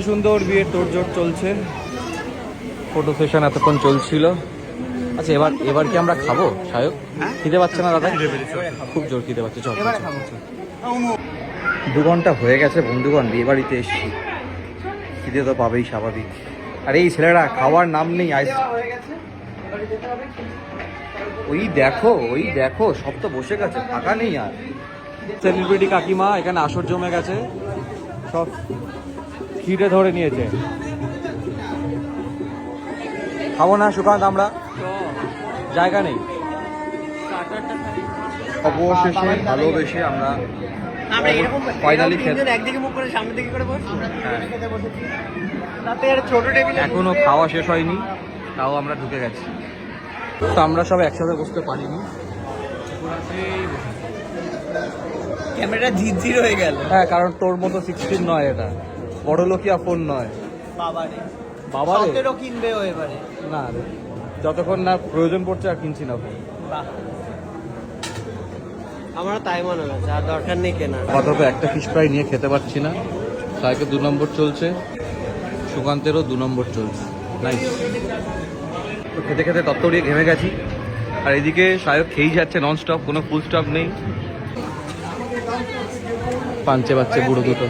রানী সুন্দর বিয়ের তোড়জোড় চলছে। ফটো সেশন এতক্ষণ চলছিল। আচ্ছা এবার এবার কি আমরা খাব সায়ক? খিদে পাচ্ছে না দাদা? খুব জোর খিদে পাচ্ছে চল। দু ঘণ্টা হয়ে গেছে বন্ধুগণ বিয়ে বাড়িতে এসেছি। খিদে তো পাবেই স্বাভাবিক। আর এই ছেলেরা খাওয়ার নাম নেই আইস ওই দেখো ওই দেখো সব তো বসে গেছে ফাঁকা নেই আর। সেলিব্রিটি কাকিমা এখানে আসর জমে গেছে। সব খিদে ধরে নিয়েছে। খাব না সুকান্ত আমরা? জায়গা নেই। অবশেষে ভালোবেসে আমরা হ্যাঁ। তাতে আর ছোট টেবিল এখনও খাওয়া শেষ হয়নি তাও আমরা ঢুকে গেছি। তো আমরা সব একসাথে বসতে পারিনি। ক্যামেরাটা ঝিরঝির হয়ে গেল। হ্যাঁ কারণ তোর মতো সিক্সটিন নয় এটা। বড় লোকিয়া ফোন নয়। বাবারে। বাবা রে সতেরো কিনবে ও এবারে। না রে। যতক্ষণ না প্রয়োজন পড়ছে আর কিনছি না ফোন। তাই মনে হচ্ছে আর দরকার নেই কেনা। আপাতত একটা ফিশ ফ্রাই নিয়ে খেতে পারছি না। সাইকে দু নম্বর চলছে। সুকান্তেরও দু নম্বর চলছে। নাইস তো খেতে খেতে তত্তরিয়ে ঘেমে গেছি। আর এদিকে সায়ক খেয়েই যাচ্ছে নন স্টপ কোনো ফুল স্টপ নেই। পাঞ্চে বাচ্চে বুড়ো দুটো।